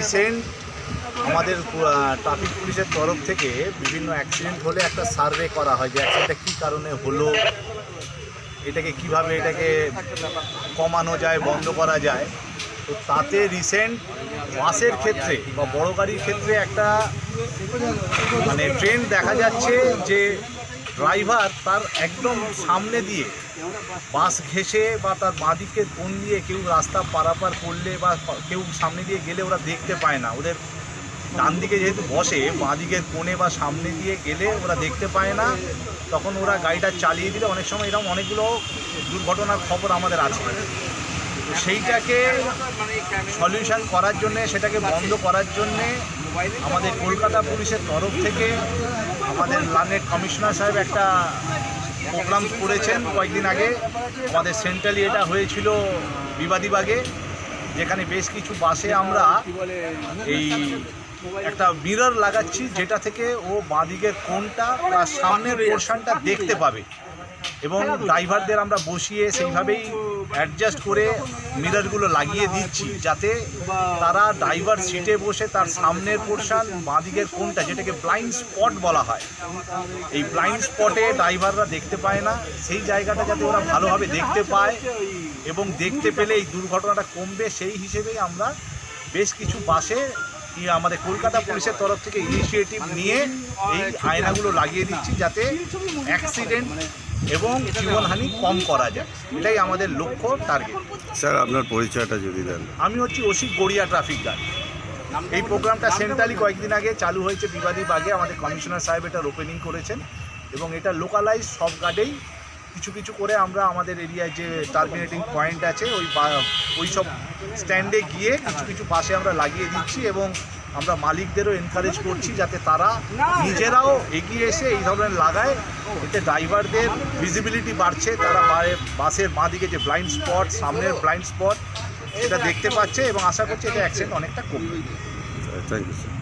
Recent আমাদের traffic পুলিশের তরফ থেকে বিভিন্ন অ্যাক্সিডেন্ট হলে একটা সার্ভে করা হয় যে অ্যাক্সিডেন্টটা কী কারণে হলো, এটাকে কীভাবে এটাকে কমানো যায়, বন্ধ করা যায়। তো তাতে রিসেন্ট বাসের ক্ষেত্রে বা বড় গাড়ির ক্ষেত্রে একটা মানে ট্রেন্ড দেখা যাচ্ছে যে ড্রাইভার তার একদম সামনে দিয়ে বাস ঘেসে বা তার বাঁদিকে কোন দিয়ে কেউ রাস্তা পারাপার করলে বা কেউ সামনে দিয়ে গেলে ওরা দেখতে পায় না। ওদের ডান দিকে যেহেতু বসে বাঁদিকের কোণে বা সামনে দিয়ে গেলে ওরা দেখতে পায় না। তখন ওরা গাড়িটা চালিয়ে দিলে অনেক সময় এরকম অনেকগুলো দুর্ঘটনার খবর আমাদের আছে। সেইটাকে সলিউশন করার জন্যে, সেটাকে বন্ধ করার জন্যে আমাদের কলকাতা পুলিশের তরফ থেকে আমাদের লানের কমিশনার সাহেব একটা প্রোগ্রাম করেছেন কয়েকদিন আগে। আমাদের সেন্ট্রালি এটা হয়েছিল বিবাদীবাগে যেখানে বেশ কিছু বাসে আমরা এই একটা মিরর লাগাচ্ছি, যেটা থেকে ও বাঁদিকের কোনটা সামনের পোর্শনটা দেখতে পাবে। এবং ড্রাইভারদের আমরা বসিয়ে সেইভাবেই অ্যাডজাস্ট করে মিররগুলো লাগিয়ে দিচ্ছি যাতে তারা ড্রাইভার সিটে বসে তার সামনের পোর্শন বাঁদিকের কোনটা যেটাকে ব্লাইন্ড স্পট বলা হয় এই ব্লাইন্ড স্পটে ড্রাইভাররা দেখতে পায় না। সেই জায়গাটা যাতে ওরা ভালোভাবে দেখতে পায় এবং দেখতে পেলে এই দুর্ঘটনাটা কমবে সেই হিসেবেই আমরা বেশ কিছু বাসে আমাদের কলকাতা পুলিশের তরফ থেকে ইনিশিয়েটিভ নিয়ে এই আয়নাগুলো লাগিয়ে দিচ্ছি যাতে অ্যাক্সিডেন্ট এবং জীবনহানি কম করা যায়। এটাই আমাদের লক্ষ্য টার্গেট স্যার আপনার পরিচয়টা যদি দেন। আমি হচ্ছি ওসি গড়িয়া ট্রাফিক গার্ড এই প্রোগ্রামটা সেন্ট্রালি কয়েকদিন আগে চালু হয়েছে বিবাদী বাগে। আমাদের কমিশনার সাহেব এটার ওপেনিং করেছেন এবং এটা লোকালাইজ সব গার্ডেই কিছু কিছু করে আমরা আমাদের এরিয়ায় যে টার্মিনেটিং পয়েন্ট আছে ওই ওই সব স্ট্যান্ডে গিয়ে কিছু কিছু পাশে আমরা লাগিয়ে দিচ্ছি এবং আমরা মালিকদেরও এনকারেজ করছি যাতে তারা নিজেরাও এগিয়ে এসে এই ধরনের লাগায়। এতে ড্রাইভারদের ভিজিবিলিটি বাড়ছে, তারা বাসের বাঁ দিকে যে ব্লাইন্ড স্পট সামনের ব্লাইন্ড স্পট সেটা দেখতে পাচ্ছে এবং আশা করছি এটা অ্যাক্সিডেন্ট অনেকটা কমবে। Thank you sir